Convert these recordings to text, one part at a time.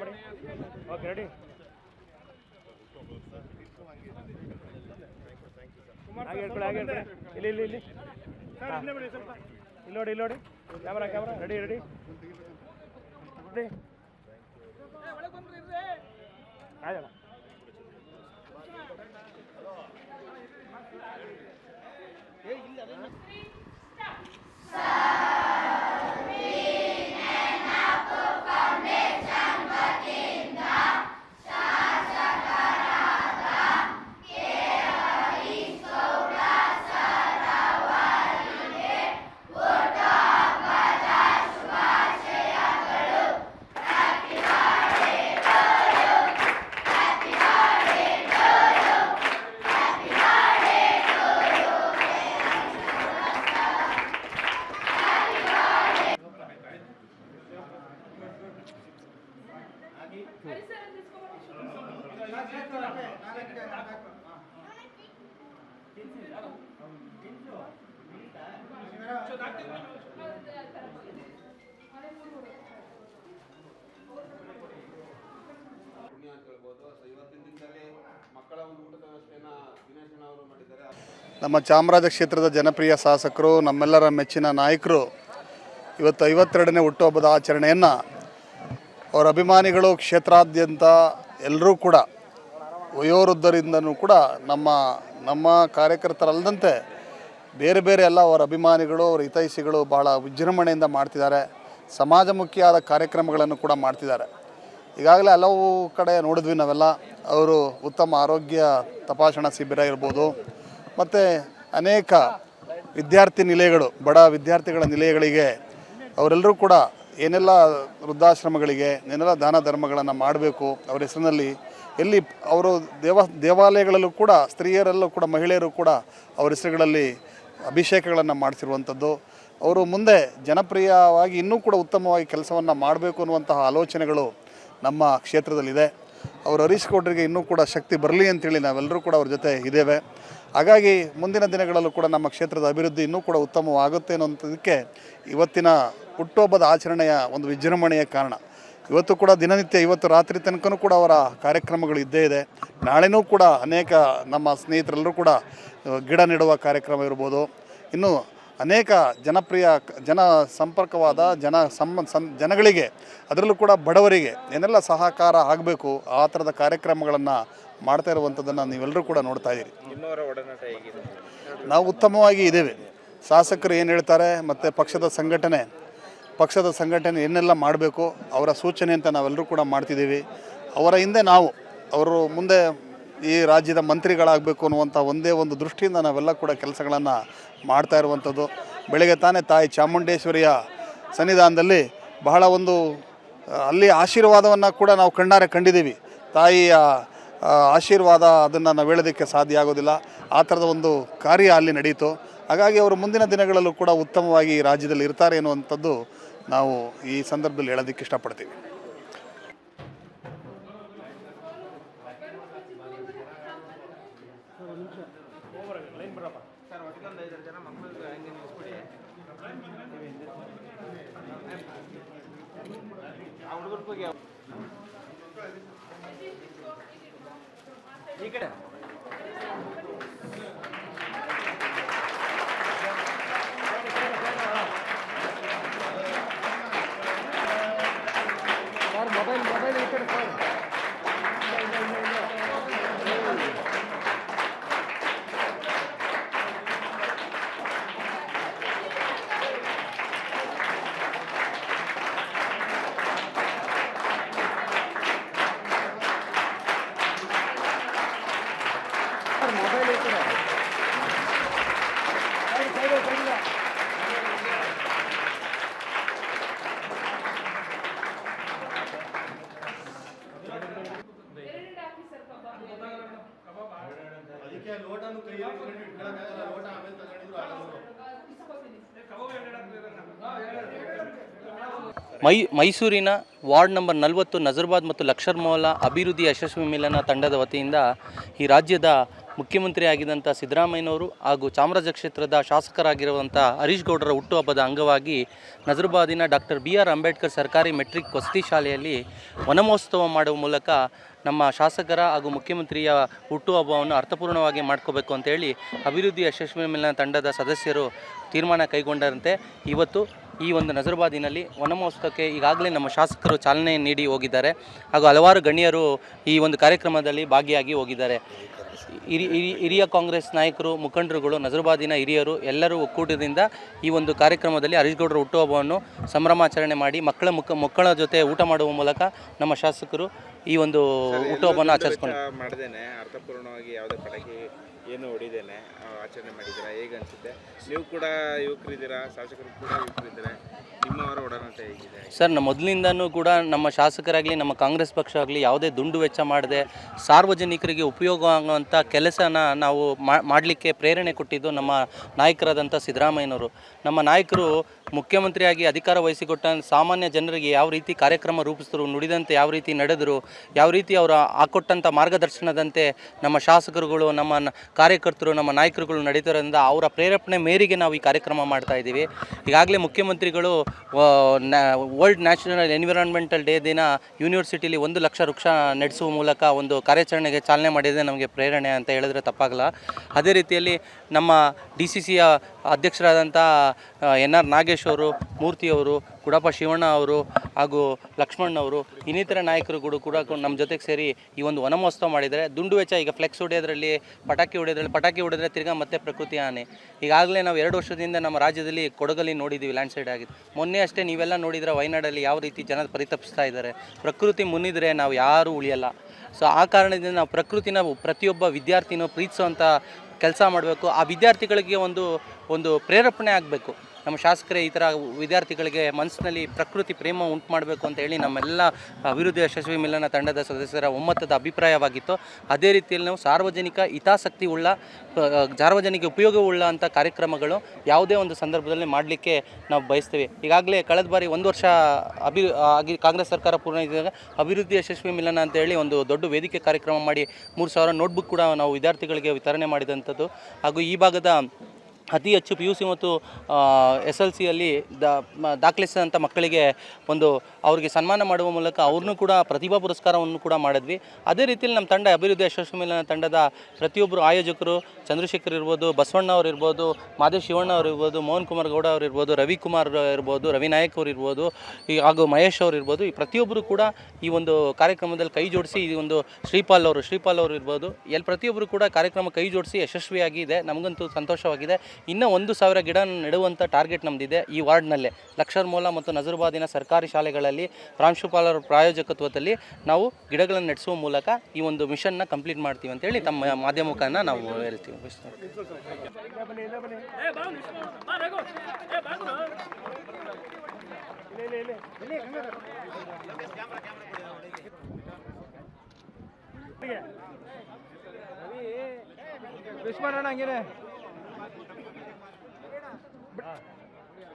ಮಾಡಿ okay ready ಹಾಗೆ ಹೇಳ್ಕೊಳ್ಳಿ ಹಾಗೆ ಹೇಳ್ಕೊಳ್ಳಿ. ಇಲ್ಲಿ ಇಲ್ಲಿ ಇಲ್ಲಿ. ಇಲ್ಲಿ ನೋಡಿ ಇಲ್ಲಿ ನೋಡಿ. Camera camera. Ready ready ready ಆಯ್ತಣ್ಣ. ಪುಣ್ಯ ನಮ್ಮ ಚಾಮರಾಜ ಕ್ಷೇತ್ರದ ಜನಪ್ರಿಯ ಶಾಸಕರು, ನಮ್ಮೆಲ್ಲರ ಮೆಚ್ಚಿನ ನಾಯಕರು, ಇವತ್ತು ಐವತ್ತೆರಡನೇ ಹುಟ್ಟುಹಬ್ಬದ ಆಚರಣೆಯನ್ನು ಅವರ ಅಭಿಮಾನಿಗಳು ಕ್ಷೇತ್ರಾದ್ಯಂತ ಎಲ್ಲರೂ ಕೂಡ ವಯೋವೃದ್ಧರಿಂದನೂ ಕೂಡ ನಮ್ಮ ನಮ್ಮ ಕಾರ್ಯಕರ್ತರಲ್ಲದಂತೆ ಬೇರೆ ಬೇರೆ ಎಲ್ಲ ಅವರ ಅಭಿಮಾನಿಗಳು, ಅವರ ಹಿತೈಷಿಗಳು ಬಹಳ ವಿಜೃಂಭಣೆಯಿಂದ ಮಾಡ್ತಿದ್ದಾರೆ. ಸಮಾಜಮುಖಿಯಾದ ಕಾರ್ಯಕ್ರಮಗಳನ್ನು ಕೂಡ ಮಾಡ್ತಿದ್ದಾರೆ. ಈಗಾಗಲೇ ಹಲವು ಕಡೆ ನೋಡಿದ್ವಿ ನಾವೆಲ್ಲ. ಅವರು ಉತ್ತಮ ಆರೋಗ್ಯ ತಪಾಸಣಾ ಶಿಬಿರ ಇರ್ಬೋದು. ಮತ್ತು ಅನೇಕ ವಿದ್ಯಾರ್ಥಿ ನಿಲಯಗಳು, ಬಡ ವಿದ್ಯಾರ್ಥಿಗಳ ನಿಲಯಗಳಿಗೆ ಅವರೆಲ್ಲರೂ ಕೂಡ ಏನೆಲ್ಲ ವೃದ್ಧಾಶ್ರಮಗಳಿಗೆ, ಏನೆಲ್ಲ ದಾನ ಧರ್ಮಗಳನ್ನು ಮಾಡಬೇಕು, ಅವರ ಹೆಸರಿನಲ್ಲಿ ಎಲ್ಲಿ ಅವರು ದೇವ, ದೇವಾಲಯಗಳಲ್ಲೂ ಕೂಡ ಸ್ತ್ರೀಯರಲ್ಲೂ ಕೂಡ ಮಹಿಳೆಯರು ಕೂಡ ಅವರ ಹೆಸರುಗಳಲ್ಲಿ ಅಭಿಷೇಕಗಳನ್ನು ಮಾಡಿಸಿರುವಂಥದ್ದು. ಅವರು ಮುಂದೆ ಜನಪ್ರಿಯವಾಗಿ ಇನ್ನೂ ಕೂಡ ಉತ್ತಮವಾಗಿ ಕೆಲಸವನ್ನು ಮಾಡಬೇಕು ಅನ್ನುವಂತಹ ಆಲೋಚನೆಗಳು ನಮ್ಮ ಕ್ಷೇತ್ರದಲ್ಲಿದೆ. ಅವರು ಹರೀಶ್ ಗೌಡ್ರಿಗೆ ಇನ್ನೂ ಕೂಡ ಶಕ್ತಿ ಬರಲಿ ಅಂತೇಳಿ ನಾವೆಲ್ಲರೂ ಕೂಡ ಅವ್ರ ಜೊತೆ ಇದ್ದೇವೆ. ಹಾಗಾಗಿ ಮುಂದಿನ ದಿನಗಳಲ್ಲೂ ಕೂಡ ನಮ್ಮ ಕ್ಷೇತ್ರದ ಅಭಿವೃದ್ಧಿ ಇನ್ನೂ ಕೂಡ ಉತ್ತಮವಾಗುತ್ತೆ ಅನ್ನೋಂಥದಕ್ಕೆ ಇವತ್ತಿನ ಹುಟ್ಟುಹಬ್ಬದ ಆಚರಣೆಯ ಒಂದು ವಿಜೃಂಭಣೆಯ ಕಾರಣ. ಇವತ್ತು ಕೂಡ ದಿನನಿತ್ಯ, ಇವತ್ತು ರಾತ್ರಿ ತನಕನೂ ಕೂಡ ಅವರ ಕಾರ್ಯಕ್ರಮಗಳು ಇದ್ದೇ ಇದೆ. ನಾಳೆನೂ ಕೂಡ ಅನೇಕ ನಮ್ಮ ಸ್ನೇಹಿತರೆಲ್ಲರೂ ಕೂಡ ಗಿಡ ನೆಡುವ ಕಾರ್ಯಕ್ರಮ ಇರ್ಬೋದು. ಇನ್ನು ಅನೇಕ ಜನಪ್ರಿಯ ಜನ ಸಂಪರ್ಕವಾದ ಜನ ಸಂ, ಜನಗಳಿಗೆ ಅದರಲ್ಲೂ ಕೂಡ ಬಡವರಿಗೆ ಏನೆಲ್ಲ ಸಹಕಾರ ಆಗಬೇಕು, ಆ ಥರದ ಕಾರ್ಯಕ್ರಮಗಳನ್ನು ಮಾಡ್ತಾ ಇರುವಂಥದ್ದನ್ನು ನೀವೆಲ್ಲರೂ ಕೂಡ ನೋಡ್ತಾ ಇದ್ದೀರಿ. ನಾವು ಉತ್ತಮವಾಗಿ ಇದ್ದೇವೆ. ಶಾಸಕರು ಏನು ಹೇಳ್ತಾರೆ ಮತ್ತು ಪಕ್ಷದ ಸಂಘಟನೆ ಪಕ್ಷದ ಸಂಘಟನೆ ಏನೆಲ್ಲ ಮಾಡಬೇಕು ಅವರ ಸೂಚನೆ ಅಂತ ನಾವೆಲ್ಲರೂ ಕೂಡ ಮಾಡ್ತಿದ್ದೀವಿ. ಅವರ ಹಿಂದೆ ನಾವು ಅವರು ಮುಂದೆ ಈ ರಾಜ್ಯದ ಮಂತ್ರಿಗಳಾಗಬೇಕು ಅನ್ನುವಂಥ ಒಂದೇ ಒಂದು ದೃಷ್ಟಿಯಿಂದ ನಾವೆಲ್ಲ ಕೂಡ ಕೆಲಸಗಳನ್ನು ಮಾಡ್ತಾ ಇರುವಂಥದ್ದು. ಬೆಳಗ್ಗೆ ತಾನೇ ತಾಯಿ ಚಾಮುಂಡೇಶ್ವರಿಯ ಸನ್ನಿಧಾನದಲ್ಲಿ ಬಹಳ ಒಂದು ಅಲ್ಲಿ ಆಶೀರ್ವಾದವನ್ನು ಕೂಡ ನಾವು ಕಣ್ಣಾರೆ ಕಂಡಿದ್ದೀವಿ. ತಾಯಿಯ ಆಶೀರ್ವಾದ ಅದನ್ನು ನಾವು ಹೇಳೋದಕ್ಕೆ ಸಾಧ್ಯ ಆಗೋದಿಲ್ಲ. ಆ ಥರದ ಒಂದು ಕಾರ್ಯ ಅಲ್ಲಿ ನಡೆಯಿತು ಹಾಗಾಗಿ ಅವರು ಮುಂದಿನ ದಿನಗಳಲ್ಲೂ ಕೂಡ ಉತ್ತಮವಾಗಿ ರಾಜ್ಯದಲ್ಲಿ ಇರ್ತಾರೆ ಅನ್ನುವಂಥದ್ದು ನಾವು ಈ ಸಂದರ್ಭದಲ್ಲಿ ಹೇಳೋದಕ್ಕೆ ಇಷ್ಟಪಡ್ತೀವಿ. ಈ ಕಡೆ ಮೊಬೈಲ್ ಮೊಬೈಲ್ ಈ ಕಡೆ ಸರ್ ಮೊಬೈಲ್ ಈ ಕಡೆ ಸೈಡ್ ಸೈಡ್ ಸೈಡ್ ಮೈ ಮೈಸೂರಿನ ವಾರ್ಡ್ ನಂಬರ್ ನಲವತ್ತು ನಜರ್ಬಾದ್ ಮತ್ತು ಲಕ್ಷರ್ ಮೌಲ ಅಭಿವೃದ್ಧಿ ಯಶಸ್ವಿ ಮಿಲನ ತಂಡದ ವತಿಯಿಂದ ಈ ರಾಜ್ಯದ ಮುಖ್ಯಮಂತ್ರಿ ಆಗಿದ್ದಂಥ ಸಿದ್ದರಾಮಯ್ಯನವರು ಹಾಗೂ ಚಾಮರಾಜ ಕ್ಷೇತ್ರದ ಶಾಸಕರಾಗಿರುವಂಥ ಹರೀಶ್ ಗೌಡರ ಹುಟ್ಟುಹಬ್ಬದ ಅಂಗವಾಗಿ ನಜರ್ಬಾದಿನ ಡಾಕ್ಟರ್ ಬಿ ಆರ್ ಅಂಬೇಡ್ಕರ್ ಸರ್ಕಾರಿ ಮೆಟ್ರಿಕ್ ವಸತಿ ಶಾಲೆಯಲ್ಲಿ ವನಮಹೋತ್ಸವ ಮಾಡುವ ಮೂಲಕ ನಮ್ಮ ಶಾಸಕರ ಹಾಗೂ ಮುಖ್ಯಮಂತ್ರಿಯ ಹುಟ್ಟುಹಬ್ಬವನ್ನು ಅರ್ಥಪೂರ್ಣವಾಗಿ ಮಾಡ್ಕೋಬೇಕು ಅಂತೇಳಿ ಅಭಿವೃದ್ಧಿ ಯಶಸ್ವಿ ಮಿಲನ ತಂಡದ ಸದಸ್ಯರು ತೀರ್ಮಾನ ಕೈಗೊಂಡರಂತೆ ಇವತ್ತು ಈ ಒಂದು ನಜರುಬಾದಿನಲ್ಲಿ ವನಮಹೋತ್ಸವಕ್ಕೆ ಈಗಾಗಲೇ ನಮ್ಮ ಶಾಸಕರು ಚಾಲನೆ ನೀಡಿ ಹೋಗಿದ್ದಾರೆ. ಹಾಗೂ ಹಲವಾರು ಗಣ್ಯರು ಈ ಒಂದು ಕಾರ್ಯಕ್ರಮದಲ್ಲಿ ಭಾಗಿಯಾಗಿ ಹೋಗಿದ್ದಾರೆ. ಹಿರಿ ಹಿರಿ- ಹಿರಿಯ ಕಾಂಗ್ರೆಸ್ ನಾಯಕರು ಮುಖಂಡರುಗಳು ನಜರ್ಬಾದಿನ ಹಿರಿಯರು ಎಲ್ಲರೂ ಒಕ್ಕೂಟದಿಂದ ಈ ಒಂದು ಕಾರ್ಯಕ್ರಮದಲ್ಲಿ ಹರೀಶ್ ಗೌಡರ ಹುಟ್ಟುಹಬ್ಬವನ್ನು ಸಂಭ್ರಮಾಚರಣೆ ಮಾಡಿ ಮಕ್ಕಳ ಮುಖ ಮಕ್ಕಳ ಜೊತೆ ಊಟ ಮಾಡುವ ಮೂಲಕ ನಮ್ಮ ಶಾಸಕರು ಈ ಒಂದು ಹುಟ್ಟುಹಬ್ಬವನ್ನು ಆಚರಿಸ್ಕೊಂಡು ಆಚರಣೆ ಮಾಡಿದ್ದೀರಾ? ಹೇಗೆ ಅನಿಸುತ್ತೆ? ನೀವು ಕೂಡ ಯುವಕರಿದ್ದೀರಾ? ಶಾಸಕರು ಕೂಡ ಯುವಕರಿದ್ದಾರೆ? ನಿಮ್ಮವರ ಒಡನಾಟ ಹೇಗಿದೆ? ಸರ್ ನಮ್ಮ ಮೊದಲಿಂದನೂ ಕೂಡ ನಮ್ಮ ಶಾಸಕರಾಗಲಿ, ನಮ್ಮ ಕಾಂಗ್ರೆಸ್ ಪಕ್ಷ ಆಗಲಿ ಯಾವುದೇ ದುಂಡು ವೆಚ್ಚ ಮಾಡದೆ ಸಾರ್ವಜನಿಕರಿಗೆ ಉಪಯೋಗ ಆಗುವಂಥ ಕೆಲಸನ ನಾವು ಮಾಡಲಿಕ್ಕೆ ಪ್ರೇರಣೆ ಕೊಟ್ಟಿದ್ದು ನಮ್ಮ ನಾಯಕರಾದಂಥ ಸಿದ್ದರಾಮಯ್ಯನವರು. ನಮ್ಮ ನಾಯಕರು ಮುಖ್ಯಮಂತ್ರಿಯಾಗಿ ಅಧಿಕಾರ ವಹಿಸಿಕೊಟ್ಟ ಸಾಮಾನ್ಯ ಜನರಿಗೆ ಯಾವ ರೀತಿ ಕಾರ್ಯಕ್ರಮ ರೂಪಿಸಿದ್ರು, ನುಡಿದಂತೆ ಯಾವ ರೀತಿ ನಡೆದರು, ಯಾವ ರೀತಿ ಅವರು ಹಾಕೊಟ್ಟಂಥ ಮಾರ್ಗದರ್ಶನದಂತೆ ನಮ್ಮ ಶಾಸಕರುಗಳು, ನಮ್ಮ ಕಾರ್ಯಕರ್ತರು, ನಮ್ಮ ನಾಯಕರುಗಳು ನಡೀತಾರಿಂದ ಅವರ ಪ್ರೇರೇಪಣೆ ಮೇರೆಗೆ ನಾವು ಈ ಕಾರ್ಯಕ್ರಮ ಮಾಡ್ತಾ ಇದ್ದೀವಿ. ಈಗಾಗಲೇ ಮುಖ್ಯಮಂತ್ರಿಗಳು ವರ್ಲ್ಡ್ ನ್ಯಾಷನಲ್ ಎನ್ವಿರಾನ್ಮೆಂಟಲ್ ಡೇ ದಿನ ಯೂನಿವರ್ಸಿಟಿಲಿ ಒಂದು ಲಕ್ಷ ವೃಕ್ಷ ನಡೆಸುವ ಮೂಲಕ ಒಂದು ಕಾರ್ಯಾಚರಣೆಗೆ ಚಾಲನೆ ಮಾಡಿದರೆ ನಮಗೆ ಪ್ರೇರಣೆ ಅಂತ ಹೇಳಿದ್ರೆ ತಪ್ಪಾಗಲ್ಲ. ಅದೇ ರೀತಿಯಲ್ಲಿ ನಮ್ಮ ಡಿ ಸಿ ಸಿಯ ಅಧ್ಯಕ್ಷರಾದಂಥ ಎನ್ ಆರ್ ನಾಗೇಶ್ ಅವರು ಮೂರ್ತಿಯವರು ಕುಡಪ ಶಿವಣ್ಣ ಅವರು ಹಾಗೂ ಲಕ್ಷ್ಮಣ್ ಅವರು, ಇನ್ನಿತರ ನಾಯಕರುಗಳು ಕೂಡ ನಮ್ಮ ಜೊತೆಗೆ ಸೇರಿ ಈ ಒಂದು ವನಮಹೋತ್ಸವ ಮಾಡಿದರೆ ದುಂಡು ವೆಚ್ಚ ಈಗ ಫ್ಲೆಕ್ಸ್ ಹೊಡೆಯೋದ್ರಲ್ಲಿ, ಪಟಾಕಿ ಹೊಡೆಯೋದ್ರಲ್ಲಿ, ಪಟಾಕಿ ಹೊಡೆದ್ರೆ ತಿರ್ಗಾ ಮತ್ತೆ ಪ್ರಕೃತಿ ಹಾನಿ. ಈಗಾಗಲೇ ನಾವು ಎರಡು ವರ್ಷದಿಂದ ನಮ್ಮ ರಾಜ್ಯದಲ್ಲಿ ಕೊಡಗಲ್ಲಿ ನೋಡಿದ್ದೀವಿ ಲ್ಯಾಂಡ್ ಸ್ಲೈಡ್ ಆಗಿದೆ ಮೊನ್ನೆ ಅಷ್ಟೇ ನೀವೆಲ್ಲ ನೋಡಿದರೆ ವಯನಾಡಲ್ಲಿ ಯಾವ ರೀತಿ ಜನ ಪರಿತಪಿಸ್ತಾ ಇದ್ದಾರೆ. ಪ್ರಕೃತಿ ಮುನ್ನಿದ್ರೆ ನಾವು ಯಾರೂ ಉಳಿಯಲ್ಲ. ಸೊ ಆ ಕಾರಣದಿಂದ ನಾವು ಪ್ರಕೃತಿನ ಪ್ರತಿಯೊಬ್ಬ ವಿದ್ಯಾರ್ಥಿನೂ ಪ್ರೀತಿಸುವಂಥ ಕೆಲಸ ಮಾಡಬೇಕು. ಆ ವಿದ್ಯಾರ್ಥಿಗಳಿಗೆ ಒಂದು ಒಂದು ಪ್ರೇರೇಪಣೆ ಆಗಬೇಕು. ನಮ್ಮ ಶಾಸಕರೇ ಈ ಥರ ವಿದ್ಯಾರ್ಥಿಗಳಿಗೆ ಮನಸ್ಸಿನಲ್ಲಿ ಪ್ರಕೃತಿ ಪ್ರೇಮ ಉಂಟು ಮಾಡಬೇಕು ಅಂತ ಹೇಳಿ ನಮ್ಮೆಲ್ಲ ಅಭಿವೃದ್ಧಿ ಯಶಸ್ವಿ ಮಿಲನ ತಂಡದ ಸದಸ್ಯರ ಒಮ್ಮತದ ಅಭಿಪ್ರಾಯವಾಗಿತ್ತು. ಅದೇ ರೀತಿಯಲ್ಲಿ ನಾವು ಸಾರ್ವಜನಿಕ ಹಿತಾಸಕ್ತಿ ಉಳ್ಳ, ಸಾರ್ವಜನಿಕ ಉಪಯೋಗವುಳ್ಳ ಅಂಥ ಕಾರ್ಯಕ್ರಮಗಳು ಯಾವುದೇ ಒಂದು ಸಂದರ್ಭದಲ್ಲಿ ಮಾಡಲಿಕ್ಕೆ ನಾವು ಬಯಸ್ತೇವೆ. ಈಗಾಗಲೇ ಕಳೆದ ಬಾರಿ ಒಂದು ವರ್ಷ ಅಭಿ, ಆಗಿ ಕಾಂಗ್ರೆಸ್ ಸರ್ಕಾರ ಪೂರ್ಣ ಇದ್ದಾಗ ಅಭಿವೃದ್ಧಿ ಯಶಸ್ವಿ ಮಿಲನ ಅಂತ ಹೇಳಿ ಒಂದು ದೊಡ್ಡ ವೇದಿಕೆ ಕಾರ್ಯಕ್ರಮ ಮಾಡಿ ಮೂರು ಸಾವಿರ ನೋಟ್ಬುಕ್ ಕೂಡ ನಾವು ವಿದ್ಯಾರ್ಥಿಗಳಿಗೆ ವಿತರಣೆ ಮಾಡಿದಂಥದ್ದು. ಹಾಗೂ ಈ ಭಾಗದ ಅತಿ ಹೆಚ್ಚು ಪಿ ಯು ಸಿ ಮತ್ತು ಎಸ್ ಎಲ್ ಸಿಯಲ್ಲಿ ದಾಖಲಿಸಿದಂಥ ಮಕ್ಕಳಿಗೆ ಒಂದು ಅವರಿಗೆ ಸನ್ಮಾನ ಮಾಡುವ ಮೂಲಕ ಅವ್ರನ್ನೂ ಕೂಡ ಪ್ರತಿಭಾ ಪುರಸ್ಕಾರವನ್ನು ಕೂಡ ಮಾಡಿದ್ವಿ. ಅದೇ ರೀತಿಯಲ್ಲಿ ನಮ್ಮ ತಂಡ ಅಭಿವೃದ್ಧಿ ಯಶಸ್ವಿ ಮೇಲಿನ ತಂಡದ ಪ್ರತಿಯೊಬ್ಬರು ಆಯೋಜಕರು ಚಂದ್ರಶೇಖರ್ ಇರ್ಬೋದು, ಬಸವಣ್ಣ ಅವ್ರು ಇರ್ಬೋದು, ಮಾದೇಶ್ ಶಿವಣ್ಣ ಅವ್ರು ಇರ್ಬೋದು, ಮೋಹನ್ ಕುಮಾರ್ ಗೌಡ ಅವ್ರು ಇರ್ಬೋದು ರವಿಕುಮಾರ್ ಇರ್ಬೋದು, ರವಿ ನಾಯಕ್ ಅವ್ರು ಇರ್ಬೋದು, ಈ ಹಾಗೂ ಮಹೇಶ್ ಅವ್ರು ಇರ್ಬೋದು, ಈ ಪ್ರತಿಯೊಬ್ಬರು ಕೂಡ ಈ ಒಂದು ಕಾರ್ಯಕ್ರಮದಲ್ಲಿ ಕೈ ಜೋಡಿಸಿ ಈ ಒಂದು ಶ್ರೀಪಾಲ್ ಅವರು ಶ್ರೀಪಾಲ್ ಅವರು ಇರ್ಬೋದು ಎಲ್ಲಿ ಪ್ರತಿಯೊಬ್ಬರು ಕೂಡ ಕಾರ್ಯಕ್ರಮ ಕೈ ಜೋಡಿಸಿ ಯಶಸ್ವಿಯಾಗಿದೆ. ನಮಗಂತೂ ಸಂತೋಷವಾಗಿದೆ. ಇನ್ನೂ ಒಂದು ಸಾವಿರ ಗಿಡ ನೆಡುವಂಥ ಟಾರ್ಗೆಟ್ ನಮ್ಮದಿದೆ ಈ ವಾರ್ಡ್ನಲ್ಲೇ ಲಕ್ಷರ್ ಮೂಲ ಮತ್ತು ನಜರುಬಾದಿನ ಸರ್ಕಾರಿ ಶಾಲೆಗಳಲ್ಲಿ ಪ್ರಾಂಶುಪಾಲರ ಪ್ರಾಯೋಜಕತ್ವದಲ್ಲಿ ನಾವು ಗಿಡಗಳನ್ನು ನೆಡೆಸುವ ಮೂಲಕ ಈ ಒಂದು ಮಿಷನ್ನ ಕಂಪ್ಲೀಟ್ ಮಾಡ್ತೀವಿ ಅಂತೇಳಿ ತಮ್ಮ ಮಾಧ್ಯಮಕ್ಕನ್ನು ನಾವು ಹೇಳ್ತೀವಿ ಇಲ್ಲೇ ಬನ್ನಿ ಇಲ್ಲಿ ಇಲ್ಲಿ ಇಲ್ಲಿ ಇಲ್ಲಿಗೆ. ವಿಶ್ ಮಾಡೋಣ ಹಂಗೇನೆ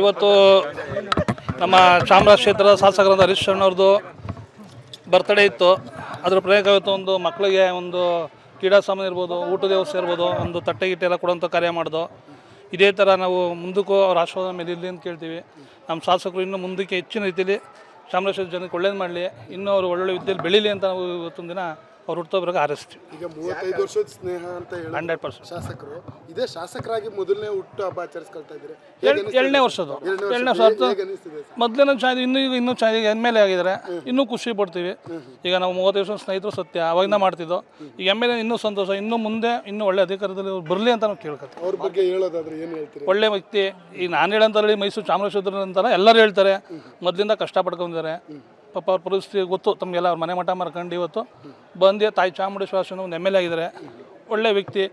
ಇವತ್ತು ನಮ್ಮ ಚಾಮರಾಜ ಕ್ಷೇತ್ರದ ಶಾಸಕರಾದ ಹರೀಶ್ ಅವ್ರದ್ದು ಬರ್ತ್ಡೇ ಇತ್ತು. ಅದ್ರ ಪ್ರಯೋಗ ಒಂದು ಮಕ್ಕಳಿಗೆ ಒಂದು ಕ್ರೀಡಾ ಸಾಮಾನು ಇರ್ಬೋದು, ಊಟದ ವ್ಯವಸ್ಥೆ ಇರ್ಬೋದು, ಒಂದು ತಟ್ಟೆ ಗಿಟ್ಟೆ ಎಲ್ಲ ಕೊಡುವಂಥ ಕಾರ್ಯ ಮಾಡ್ದು. ಇದೇ ಥರ ನಾವು ಮುಂದಕ್ಕೂ ಅವ್ರ ಆಶೀರ್ವಾದ ಮೇಲೆ ಇರಲಿ ಅಂತ ಕೇಳ್ತೀವಿ. ನಮ್ಮ ಶಾಸಕರು ಇನ್ನೂ ಮುಂದಕ್ಕೆ ಹೆಚ್ಚಿನ ರೀತಿಯಲ್ಲಿ ಚಾಮರಾಜ ಜನಕ್ಕೆ ಒಳ್ಳೇದು ಮಾಡಲಿ, ಇನ್ನೂ ಅವರು ಒಳ್ಳೊಳ್ಳೆ ವಿದ್ಯೆಯಲ್ಲಿ ಬೆಳೀಲಿ ಅಂತ ನಾವು ಇವತ್ತೊಂದು ದಿನ ಅವ್ರು ಹುಟ್ಟೋಬ್ರಿಗೆ ಆರಿಸ್ತೀವಿ. ಈಗ ಮೂವತ್ತೈದು ವರ್ಷದ ಸ್ನೇಹ ಅಂತ ಹೇಳಿ ಹಂಡ್ರೆಡ್ ಪರ್ಸೆಂಟ್. ಶಾಸಕರು ಇದೇ ಶಾಸಕರಾಗಿ ಮೊದಲನೇ ಹುಟ್ಟು ಹಬ್ಬ ಆಚರಿಸ್ಕೊಳ್ತಾ ಇದ್ದಾರೆ ಎರಡನೇ ವರ್ಷದ್ದು. ಎರಡನೇ ವರ್ಷ ಮೊದಲನೇ ಚೆನ್ನಾಗಿ ಇನ್ನೂ ಈಗ ಇನ್ನೂ ಚೆನ್ನಾಗಿ ಎಂ ಎಲ್ ಎ ಆಗಿದ್ದಾರೆ. ಇನ್ನೂ ಖುಷಿ ಪಡ್ತೀವಿ. ಈಗ ನಾವು ಮೂವತ್ತೈದು ವರ್ಷ ಸ್ನೇಹಿತರು ಸತ್ಯ ಅವಾಗಿಂದ ಮಾಡ್ತಿದ್ದೋ. ಈಗ ಎಂ ಎಲ್ ಎ ಇನ್ನೂ ಸಂತೋಷ ಇನ್ನೂ ಮುಂದೆ ಇನ್ನೂ ಒಳ್ಳೆ ಅಧಿಕಾರದಲ್ಲಿ ಬರಲಿ ಅಂತ ನಾವು ಕೇಳ್ಕೊತೀವಿ. ಅವ್ರ ಬಗ್ಗೆ ಹೇಳೋದಾದ್ರೆ ಏನು ಹೇಳ್ತೀರಿ? ಒಳ್ಳೆ ವ್ಯಕ್ತಿ. ಈಗ ನಾನು ಹೇಳಂತ ಮೈಸೂರು ಚಾಮರಾಜೇಶ್ವರ ಅಂತಾರೆ ಎಲ್ಲರೂ ಹೇಳ್ತಾರೆ. ಮೊದಲಿಂದ ಕಷ್ಟಪಡ್ಕೊಂಡಿದ್ದಾರೆ ಪಾಪ ಅವ್ರ ಪರಿಸ್ಥಿತಿ ಗೊತ್ತು. ತಮಗೆಲ್ಲ ಅವ್ರ ಮನೆ ಮಠ ಮಾರ್ಕೊಂಡು ಇವತ್ತು ಬಂದೆ ತಾಯಿ ಚಾಮುಂಡೇಶ್ವರ ಒಂದು ಎಂ ಎಲ್ ಎ ಆಗಿದ್ದಾರೆ. ಒಳ್ಳೆ ವ್ಯಕ್ತಿ.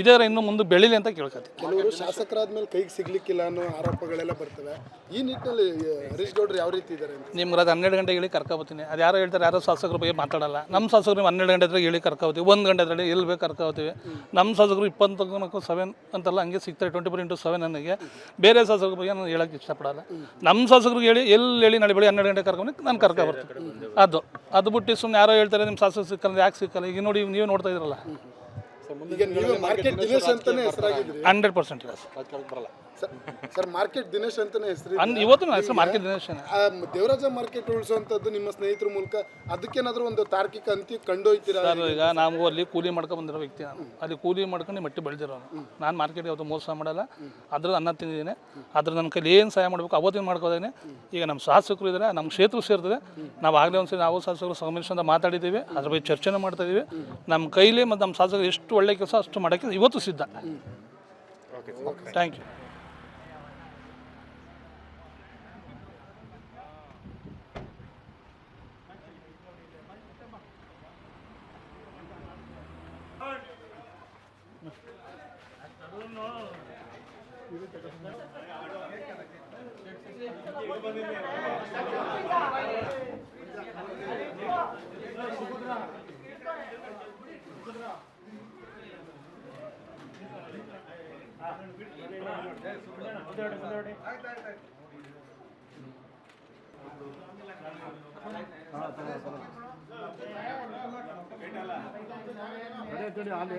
ಇದೇ ಇನ್ನು ಮುಂದೆ ಬೆಳಿಲಿ ಅಂತ ಕೇಳ್ಕೊತೀವಿ ಕೆಲವರು ಶಾಸಕರಾದ್ಮೇಲೆ ಕೈಗೆ ಸಿಗ್ಲಿಕ್ಕಿಲ್ಲ ಅನ್ನೋ ಆರೋಪಗಳೆಲ್ಲ ಬರ್ತವೆ. ಈ ನಿಟ್ಟಿನಲ್ಲಿ ಹರೀಶ್ ಗೌಡ್ರು ಯಾವ ರೀತಿ ಇದ್ದಾರೆ ನಿಮ್ಗೆ ಅದು ಹನ್ನೆರಡು ಗಂಟೆಗೆ ಹೇಳಿ ಕರ್ಕೊಬತ್ತೀನಿ. ಅದು ಯಾರೋ ಹೇಳ್ತಾರೆ ಯಾರೋ ಶಾಸಕರ ಬಗ್ಗೆ ಮಾತಾಡಲ್ಲ. ನಮ್ಮ ಶಾಸಕರು ನೀವು ಹನ್ನೆರಡು ಗಂಟೆ ಹತ್ರ ಹೇಳಿ ಕರ್ಕೋತೀವಿ ಒಂದು ಗಂಟೆ ಹತ್ರ ಎಲ್ಲಿ ಬೇಕು ಕರ್ಕೋತೀವಿ ನಮ್ಮ ಶಾಸಕರು ಇಪ್ಪತ್ತು ಸೆವೆನ್ ಅಂತೆಲ್ಲ ಹಂಗೆ ಸಿಗ್ತಾರೆ ಟ್ವೆಂಟಿ ಫೋರ್ ಇಂಟು ಸೆವೆನ್ ನನಗೆ ಬೇರೆ ಶಾಸಕರ ಬಗ್ಗೆ ನಾನು ಹೇಳಕ್ಕೆ ಇಷ್ಟಪಡಲ್ಲ. ನಮ್ಮ ಶಾಸಕರಿಗೆ ಹೇಳಿ ಎಲ್ಲಿ ಹೇಳಿ ನಾಳೆ ಬೆಳಿ ಹನ್ನೆರಡು ಗಂಟೆ ಕರ್ಕೊಂಡು ನಾನು ಕರ್ಕೊ ಬರ್ತೀನಿ ಅದು ಅದು ಬಿಟ್ಟು ಸುಮ್ಮನೆ ಯಾರೋ ಹೇಳ್ತಾರೆ ನಿಮ್ಮ ಶಾಸಕ ಸಿಕ್ಕಲ್ಲ ಯಾಕೆ ಸಿಕ್ಕಲ್ಲ? ಈಗ ನೋಡಿ ನೀವು ನೋಡ್ತಾ ಇದ್ರಲ್ಲ. ಈಗ ನೀವೇ ಮಾರ್ಕೆಟ್ ದಿನೇಶ್ ಅಂತಾನೆ ಹಂಡ್ರೆಡ್ ಪರ್ಸೆಂಟ್ ಇಲ್ಲ ಸರ್- ಸರ್ ಮಾರ್ಕೆಟ್ ದಿನೇಶ್ ಅಂತಾನೆ ಹೆಸರು ಅನ್ ಇವತ್ತು ನನ್ನ ಹೆಸರು ಮಾರ್ಕೆಟ್ ದಿನೇಶನ್ ದೇವರಾಜ ಮಾರ್ಕೆಟ್ ಉಳಿಸುವಂತದ್ದು ನಿಮ್ಮ ಸ್ನೇಹಿತರ ಮೂಲಕ ಅದಕ್ಕೇನಾದ್ರೂ ಒಂದು ತಾರ್ಕಿಕ ಅಂತ್ಯ ಕಂಡೊಯ್ತೀರಾ? ಸರ್ ಈಗ ನಾವು ಅಲ್ಲಿ ಕೂಲಿ ಮಾಡ್ಕೊಂಡು ಬಂದಿರೋ ವ್ಯಕ್ತಿ ನಾನು. ಅಲ್ಲಿ ಕೂಲಿ ಮಾಡ್ಕೊಂಡು ಮಟ್ಟಿ ಬೆಳೆದಿರೋನು ನಾನು ಮಾರ್ಕೆಟ್ಗೆ ಯಾವತ್ತೂ ಮೋಸ ಮಾಡಲ್ಲ. ಅದ್ರ ಅನ್ನ ತಿಂದಿದ್ದೀನಿ. ಅದ್ರ ನನ್ನ ಕೈಲಿ ಏನು ಸಹಾಯ ಮಾಡಬೇಕು ಅವತ್ತಿನ ಮಾಡ್ಕೋದೇನೆ ಈಗ ನಮ್ಮ ಶಾಸಕರು ಇದ್ದಾರೆ ನಮ್ಮ ಕ್ಷೇತ್ರ ಸೇರ್ತದೆ. ನಾವು ಆಗಲೇ ಒಂದ್ಸರಿ ನಾವು ಶಾಸಕರು ಸಂಗಮೇಶ್ ಅಂತ ಮಾತಾಡಿದ್ದೀವಿ ಅದ್ರ ಬಗ್ಗೆ ಚರ್ಚೆನೂ ಮಾಡ್ತಾ ಇದೀವಿ ನಮ್ಮ ಕೈಲಿ ಮತ್ತು ನಮ್ಮ ಶಾಸಕರು ಎಷ್ಟು ಒಳ್ಳೆ ಕೆಲಸ ಅಷ್ಟು ಮಾಡೋಕ್ಕೆ ಇವತ್ತು ಸಿದ್ಧ. ಥ್ಯಾಂಕ್ ಯು ಅದೇ ಅಲ್ಲಿ ಆಲೆ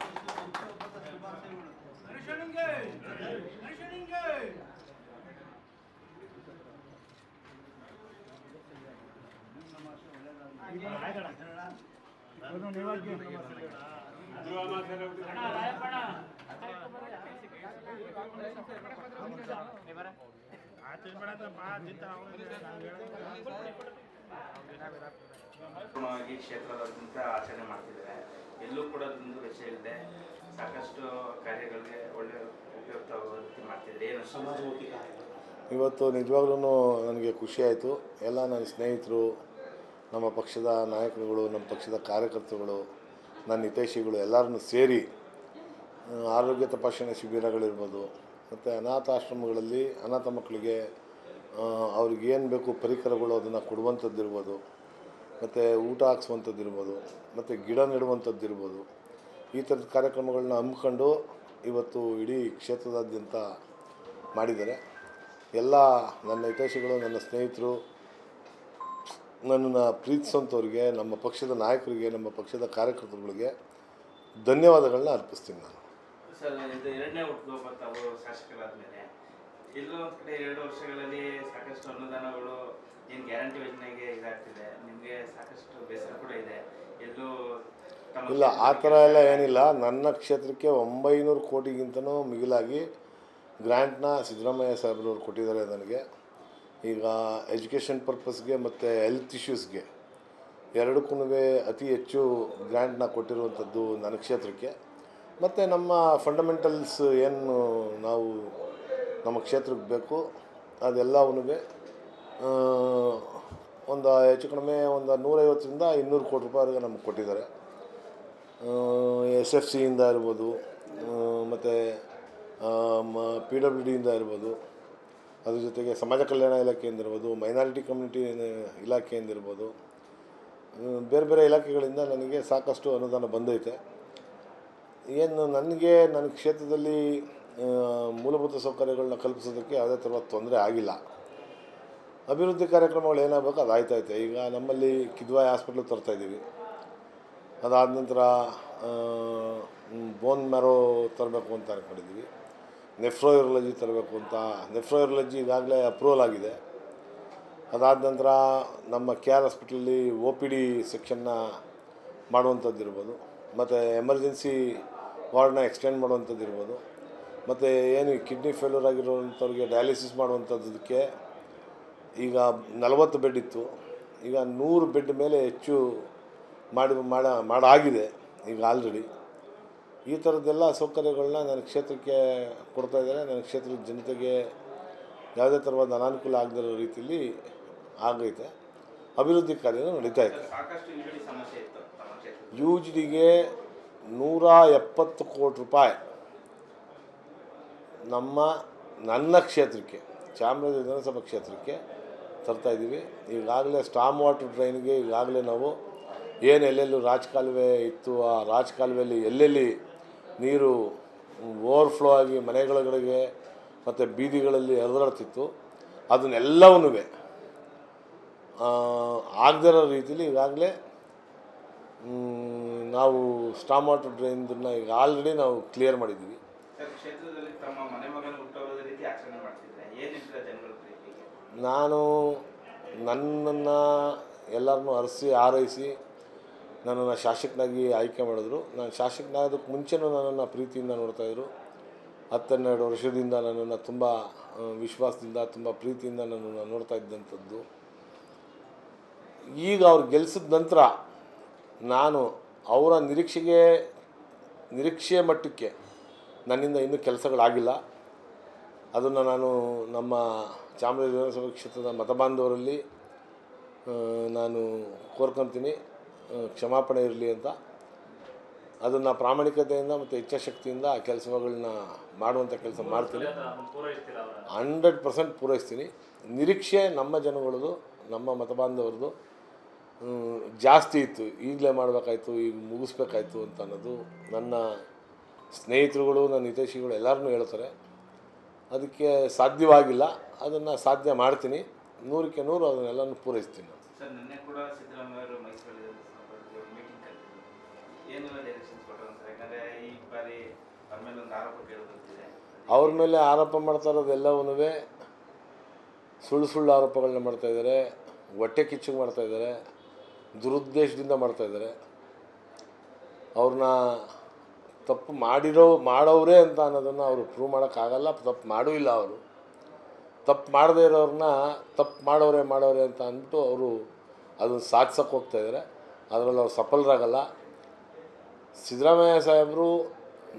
ಕ್ಷೇತ್ರದಾದ್ಯಂತ ಆಚರಣೆ ಮಾಡ್ತಿದ್ದಾರೆ. ಎಲ್ಲೂ ಕೂಡ ಒಂದು ವೆಚ್ಚ ಇಲ್ಲದೆ ಸಾಕಷ್ಟು ಕಾರ್ಯಗಳಿಗೆ ಒಳ್ಳೆ ಉಪಯುಕ್ತವಾಗುವ ರೀತಿ ಮಾಡ್ತಿದ್ದಾರೆ ಏನು ಅನ್ಸುತ್ತೆ? ಇವತ್ತು ನಿಜವಾಗ್ಲೂ ನನಗೆ ಖುಷಿ ಆಯಿತು. ಎಲ್ಲ ನನ್ನ ಸ್ನೇಹಿತರು ನಮ್ಮ ಪಕ್ಷದ ನಾಯಕರುಗಳು ನಮ್ಮ ಪಕ್ಷದ ಕಾರ್ಯಕರ್ತರುಗಳು ನನ್ನ ಹಿತೈಷಿಗಳು ಎಲ್ಲರನ್ನು ಸೇರಿ ಆರೋಗ್ಯ ತಪಾಸಣೆ ಶಿಬಿರಗಳಿರ್ಬೋದು ಮತ್ತು ಅನಾಥಾಶ್ರಮಗಳಲ್ಲಿ ಅನಾಥ ಮಕ್ಕಳಿಗೆ ಅವ್ರಿಗೆ ಏನು ಬೇಕು ಪರಿಕರಗಳು ಅದನ್ನು ಕೊಡುವಂಥದ್ದಿರ್ಬೋದು ಮತ್ತು ಊಟ ಹಾಕ್ಸುವಂಥದ್ದಿರ್ಬೋದು ಮತ್ತು ಗಿಡ ನೆಡುವಂಥದ್ದಿರ್ಬೋದು ಈ ಥರದ ಕಾರ್ಯಕ್ರಮಗಳನ್ನ ಹಮ್ಮಿಕೊಂಡು ಇವತ್ತು ಇಡೀ ಕ್ಷೇತ್ರದಾದ್ಯಂತ ಮಾಡಿದ್ದಾರೆ. ಎಲ್ಲ ನನ್ನ ಹಿತೈಷಿಗಳು, ನನ್ನ ಸ್ನೇಹಿತರು, ನನ್ನನ್ನು ಪ್ರೀತಿಸೋಂಥವ್ರಿಗೆ ನಮ್ಮ ಪಕ್ಷದ ನಾಯಕರಿಗೆ, ನಮ್ಮ ಪಕ್ಷದ ಕಾರ್ಯಕರ್ತರುಗಳಿಗೆ ಧನ್ಯವಾದಗಳನ್ನ ಅರ್ಪಿಸ್ತೀನಿ ನಾನು. ಎರಡನೇ ಶಾಸಕರಾದ್ಮೇಲೆ ಎಲ್ಲೋ ಒಂದು ಕಡೆ ವರ್ಷಗಳಲ್ಲಿ ಸಾಕಷ್ಟು ಅನುದಾನಗಳು ಗ್ಯಾರಂಟಿ ಯೋಜನೆಗೆ ಇದಾಗ್ತಿದೆ. ನಿಮಗೆ ಸಾಕಷ್ಟು ಬೇಸರ ಕೂಡ ಇದೆ. ಎಲ್ಲೂ ಇಲ್ಲ, ಆ ಥರ ಎಲ್ಲ ಏನಿಲ್ಲ. ನನ್ನ ಕ್ಷೇತ್ರಕ್ಕೆ ಒಂಬೈನೂರು ಕೋಟಿಗಿಂತನೂ ಮಿಗಿಲಾಗಿ ಗ್ರ್ಯಾಂಟ್ನ ಸಿದ್ದರಾಮಯ್ಯ ಸಾಹೇಬ್ರವ್ರು ಕೊಟ್ಟಿದ್ದಾರೆ ನನಗೆ. ಈಗ ಎಜುಕೇಷನ್ ಪರ್ಪಸ್ಗೆ ಮತ್ತು ಹೆಲ್ತ್ ಇಶ್ಯೂಸ್ಗೆ ಎರಡಕ್ಕೂ ಅತಿ ಹೆಚ್ಚು ಗ್ರ್ಯಾಂಟ್ನ ಕೊಟ್ಟಿರುವಂಥದ್ದು ನನ್ನ ಕ್ಷೇತ್ರಕ್ಕೆ. ಮತ್ತು ನಮ್ಮ ಫಂಡಮೆಂಟಲ್ಸ್ ಏನು ನಾವು ನಮ್ಮ ಕ್ಷೇತ್ರಕ್ಕೆ ಬೇಕು ಅದೆಲ್ಲವೂ ಒಂದು ಹೆಚ್ಚು ಕಡಿಮೆ ಒಂದು ನೂರೈವತ್ತರಿಂದ ಇನ್ನೂರು ಕೋಟಿ ರೂಪಾಯಿವರೆಗೆ ನಮ್ಗೆ ಕೊಟ್ಟಿದ್ದಾರೆ. ಎಸ್ ಎಫ್ ಸಿಯಿಂದ ಇರ್ಬೋದು ಮತ್ತು ಪಿ ಡಬ್ಲ್ಯೂ ಡಿಯಿಂದ ಇರ್ಬೋದು, ಅದ್ರ ಜೊತೆಗೆ ಸಮಾಜ ಕಲ್ಯಾಣ ಇಲಾಖೆಯಿಂದ ಇರ್ಬೋದು ಮೈನಾರಿಟಿ ಕಮ್ಯುನಿಟಿ ಇಲಾಖೆಯಿಂದ ಇರ್ಬೋದು ಬೇರೆ ಬೇರೆ ಇಲಾಖೆಗಳಿಂದ ನನಗೆ ಸಾಕಷ್ಟು ಅನುದಾನ ಬಂದೈತೆ. ಏನು ನನಗೆ ನನ್ನ ಕ್ಷೇತ್ರದಲ್ಲಿ ಮೂಲಭೂತ ಸೌಕರ್ಯಗಳನ್ನ ಕಲ್ಪಿಸೋದಕ್ಕೆ ಯಾವುದೇ ಥರ ತೊಂದರೆ ಆಗಿಲ್ಲ. ಅಭಿವೃದ್ಧಿ ಕಾರ್ಯಕ್ರಮಗಳು ಏನಾಗಬೇಕು ಅದು ಆಯ್ತೈತೆ ಈಗ ನಮ್ಮಲ್ಲಿ ಕಿದ್ವಾಯ್ ಹಾಸ್ಪಿಟ್ಲ್ ತರ್ತಾಯಿದ್ದೀವಿ ಅದಾದ ನಂತರ ಬೋನ್ ಮ್ಯಾರೋ ತರಬೇಕು ಅಂತ ಅಂದ್ಕೊಂಡಿದ್ದೀವಿ ನೆಫ್ರೋಯೂರಲಜಿ ತರಬೇಕು ಅಂತ. ನೆಫ್ರೋಯೂರಲಜಿ ಈಗಾಗಲೇ ಅಪ್ರೂವಲ್ ಆಗಿದೆ. ಅದಾದ ನಂತರ ನಮ್ಮ ಕೆ ಆರ್ ಹಾಸ್ಪಿಟ್ಲಲ್ಲಿ ಒ ಪಿ ಡಿ ಸೆಕ್ಷನ್ನ ಮಾಡುವಂಥದ್ದು ಇರ್ಬೋದು. ಮತ್ತು ಎಮರ್ಜೆನ್ಸಿ ವಾರ್ಡ್ನ ಎಕ್ಸ್ಟೆಂಡ್ ಮಾಡುವಂಥದ್ದು ಇರ್ಬೋದು. ಮತ್ತು ಏನು ಕಿಡ್ನಿ ಫೇಲ್ಯೂರ್ ಆಗಿರುವಂಥವ್ರಿಗೆ ಡಯಾಲಿಸಿಸ್ ಮಾಡುವಂಥದ್ದಕ್ಕೆ ಈಗ ನಲವತ್ತು ಬೆಡ್ ಇತ್ತು. ಈಗ ನೂರು ಬೆಡ್ ಮೇಲೆ ಹೆಚ್ಚು ಮಾಡಿ ಮಾಡ ಮಾಡಾಗಿದೆ ಈಗ ಆಲ್ರೆಡಿ ಈ ಥರದ್ದೆಲ್ಲ ಸೌಕರ್ಯಗಳನ್ನ ನನ್ನ ಕ್ಷೇತ್ರಕ್ಕೆ ಕೊಡ್ತಾ ಇದ್ದಾರೆ ನನ್ನ ಕ್ಷೇತ್ರದ ಜನತೆಗೆ ಯಾವುದೇ ಥರವಾದ ಅನಾನುಕೂಲ ಆಗದಿರೋ ರೀತಿಯಲ್ಲಿ ಆಗೈತೆ. ಅಭಿವೃದ್ಧಿ ಕಾರ್ಯ ನಡೀತಾ ಇದೆ. ಯು ಜಿ ಡಿಗೆ ನೂರ ಎಪ್ಪತ್ತು ಕೋಟಿ ರೂಪಾಯಿ ನಮ್ಮ ನನ್ನ ಕ್ಷೇತ್ರಕ್ಕೆ ಚಾಮರಾಜ ವಿಧಾನಸಭಾ ಕ್ಷೇತ್ರಕ್ಕೆ ತರ್ತಾಯಿದ್ದೀವಿ ಈಗಾಗಲೇ ಸ್ಟಾಮ್ ವಾಟರ್ ಡ್ರೈನ್ಗೆ ಈಗಾಗಲೇ ನಾವು ಏನು ಎಲ್ಲೆಲ್ಲೂ ರಾಜಕಾಲುವೆ ಇತ್ತು ಆ ರಾಜಕಾಲುವೆಯಲ್ಲಿ ಎಲ್ಲೆಲ್ಲಿ ನೀರು ಓವರ್ಫ್ಲೋ ಆಗಿ ಮನೆಗಳಗಳಿಗೆ ಮತ್ತು ಬೀದಿಗಳಲ್ಲಿ ಹರಿದಾಡ್ತಿತ್ತು ಅದನ್ನೆಲ್ಲವನ್ನೂ ಆಗದಿರೋ ರೀತಿಲಿ ಈಗಾಗಲೇ ನಾವು ಸ್ಟಾಮ್ ವಾಟರ್ ಡ್ರೈನ್ದನ್ನ ಈಗ ಆಲ್ರೆಡಿ ನಾವು ಕ್ಲಿಯರ್ ಮಾಡಿದ್ದೀವಿ. ನಾನು ನನ್ನನ್ನು ಎಲ್ಲರನ್ನೂ ಅರಸಿ ಆರೈಸಿ ನನ್ನನ್ನು ಶಾಸಕನಾಗಿ ಆಯ್ಕೆ ಮಾಡಿದ್ರು. ನಾನು ಶಾಸಕನಾಗೋದಕ್ಕೆ ಮುಂಚೆನೂ ನನ್ನನ್ನು ಪ್ರೀತಿಯಿಂದ ನೋಡ್ತಾಯಿದ್ರು ಹತ್ತೆರಡು ವರ್ಷದಿಂದ ನನ್ನನ್ನು ತುಂಬ ವಿಶ್ವಾಸದಿಂದ, ತುಂಬ ಪ್ರೀತಿಯಿಂದ ನನ್ನನ್ನು ನೋಡ್ತಾ ಇದ್ದಂಥದ್ದು. ಈಗ ಅವ್ರು ಗೆಲ್ಸಿದ ನಂತರ ನಾನು ಅವರ ನಿರೀಕ್ಷೆಗೆ, ನಿರೀಕ್ಷೆಯ ಮಟ್ಟಕ್ಕೆ ನನ್ನಿಂದ ಇನ್ನೂ ಕೆಲಸಗಳಾಗಿಲ್ಲ. ಅದನ್ನು ನಾನು ನಮ್ಮ ಚಾಮರಾಜ ವಿಧಾನಸಭಾ ಕ್ಷೇತ್ರದ ಮತಬಾಂಧವರಲ್ಲಿ ನಾನು ಕೋರ್ಕೊತೀನಿ. ಕ್ಷಮಾಪಣೆ ಇರಲಿ ಅಂತ. ಅದನ್ನು ಪ್ರಾಮಾಣಿಕತೆಯಿಂದ ಮತ್ತು ಇಚ್ಛಾಶಕ್ತಿಯಿಂದ ಆ ಕೆಲಸಗಳನ್ನ ಮಾಡುವಂಥ ಕೆಲಸ ಮಾಡ್ತೀನಿ. ಹಂಡ್ರೆಡ್ ಪರ್ಸೆಂಟ್ ಪೂರೈಸ್ತೀನಿ. ನಿರೀಕ್ಷೆ ನಮ್ಮ ಜನಗಳದು, ನಮ್ಮ ಮತಬಾಂಧವರದು ಜಾಸ್ತಿ ಇತ್ತು. ಈಗಲೇ ಮಾಡಬೇಕಾಯ್ತು, ಈಗ ಮುಗಿಸ್ಬೇಕಾಯ್ತು ಅಂತ ಅನ್ನೋದು ನನ್ನ ಸ್ನೇಹಿತರುಗಳು, ನನ್ನ ಹಿತೈಷಿಗಳು ಎಲ್ಲರೂ ಹೇಳ್ತಾರೆ. ಅದಕ್ಕೆ ಸಾಧ್ಯವಾಗಿಲ್ಲ. ಅದನ್ನು ಸಾಧ್ಯ ಮಾಡ್ತೀನಿ. ನೂರಕ್ಕೆ ನೂರು ಅದನ್ನೆಲ್ಲನೂ ಪೂರೈಸ್ತೀನಿ. ನಾನು. ಅವ್ರ ಮೇಲೆ ಆರೋಪ ಮೇಲೆ ಮಾಡ್ತಾ ಇರೋದೆಲ್ಲವನ್ನೂ ಸುಳ್ಳು ಸುಳ್ಳು ಆರೋಪಗಳನ್ನ ಮಾಡ್ತಾ ಇದ್ದಾರೆ, ಹೊಟ್ಟೆ ಕಿಚ್ಚು ಮಾಡ್ತಾ ಇದ್ದಾರೆ, ದುರುದ್ದೇಶದಿಂದ ಮಾಡ್ತಾ ಇದ್ದಾರೆ. ಅವ್ರನ್ನ ತಪ್ಪು ಮಾಡಿರೋ ಮಾಡೋರೇ ಅಂತ ಅನ್ನೋದನ್ನು ಅವರು ಪ್ರೂವ್ ಮಾಡೋಕ್ಕಾಗಲ್ಲ, ತಪ್ಪು ಮಾಡೂ ಇಲ್ಲ ಅವರು. ತಪ್ಪು ಮಾಡದೇ ಇರೋರನ್ನ ತಪ್ಪು ಮಾಡೋರೆ ಮಾಡೋರೆ ಅಂತ ಅಂದ್ಬಿಟ್ಟು ಅವರು ಅದನ್ನು ಸಾಧಿಸೋಕೆ ಹೋಗ್ತಾ ಇದ್ದಾರೆ. ಅದರಲ್ಲಿ ಅವ್ರು ಸಫಲರಾಗಲ್ಲ. ಸಿದ್ದರಾಮಯ್ಯ ಸಾಹೇಬರು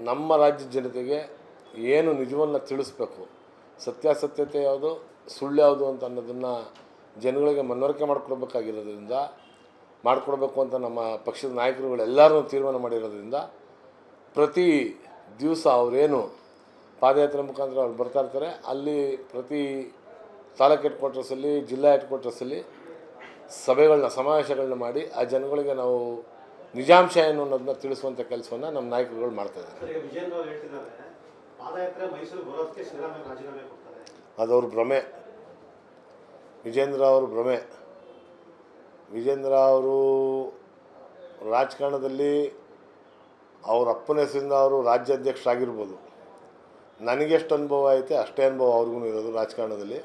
ನಮ್ಮ ರಾಜ್ಯದ ಜನತೆಗೆ ಏನು ನಿಜವನ್ನು ತಿಳಿಸ್ಬೇಕು? ಸತ್ಯಾಸತ್ಯತೆ ಯಾವುದು, ಸುಳ್ಳು ಯಾವುದು ಅಂತ ಅನ್ನೋದನ್ನು ಜನಗಳಿಗೆ ಮನವರಿಕೆ ಮಾಡಿಕೊಡ್ಬೇಕಾಗಿರೋದ್ರಿಂದ, ಮಾಡಿಕೊಡ್ಬೇಕು ಅಂತ ನಮ್ಮ ಪಕ್ಷದ ನಾಯಕರುಗಳೆಲ್ಲರೂ ತೀರ್ಮಾನ ಮಾಡಿರೋದ್ರಿಂದ ಪ್ರತಿ ದಿವಸ ಅವರೇನು ಪಾದಯಾತ್ರೆ ಮುಖಾಂತರ ಅವ್ರು ಬರ್ತಾ ಇರ್ತಾರೆ. ಅಲ್ಲಿ ಪ್ರತಿ ತಾಲೂಕು ಹೆಡ್ ಕ್ವಾರ್ಟರ್ಸಲ್ಲಿ ಜಿಲ್ಲಾ ಹೆಡ್ ಕ್ವಾರ್ಟರ್ಸಲ್ಲಿ ಸಭೆಗಳನ್ನ, ಸಮಾವೇಶಗಳನ್ನ ಮಾಡಿ ಆ ಜನಗಳಿಗೆ ನಾವು ನಿಜಾಂಶ ಏನು ಅನ್ನೋದನ್ನ ತಿಳಿಸುವಂಥ ಕೆಲಸವನ್ನು ನಮ್ಮ ನಾಯಕರುಗಳು ಮಾಡ್ತಾ ಇದ್ದಾರೆ. ಅದವ್ರ ಭ್ರಮೆ. ವಿಜೇಂದ್ರ ಅವರು ಭ್ರಮೆ. ವಿಜೇಂದ್ರ ಅವರು ರಾಜಕಾರಣದಲ್ಲಿ ಅವ್ರ ಅಪ್ಪನ ಹೆಸರಿಂದ ಅವರು ರಾಜ್ಯಾಧ್ಯಕ್ಷರಾಗಿರ್ಬೋದು. ನನಗೆಷ್ಟು ಅನುಭವ ಐತೆ ಅಷ್ಟೇ ಅನುಭವ ಅವ್ರಿಗೂ ಇರೋದು ರಾಜಕಾರಣದಲ್ಲಿ.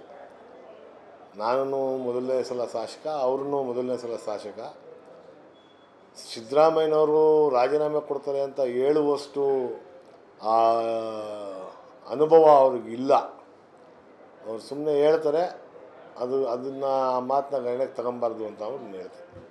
ನಾನು ಮೊದಲನೇ ಸಲ ಶಾಸಕ ಅವ್ರೂ ಮೊದಲನೇ ಸಲ ಶಾಸಕ. ಸಿದ್ದರಾಮಯ್ಯನವರು ರಾಜೀನಾಮೆ ಕೊಡ್ತಾರೆ ಅಂತ ಹೇಳುವಷ್ಟು ಆ ಅನುಭವ ಅವ್ರಿಗಿಲ್ಲ ಅವ್ರು ಸುಮ್ಮನೆ ಹೇಳ್ತಾರೆ, ಅದು, ಅದನ್ನು ಆ ಮಾತನ್ನ ಗಣನೆಗೆ ತಗೊಬಾರ್ದು ಅಂತ ಅವ್ರು ಹೇಳ್ತಾರೆ.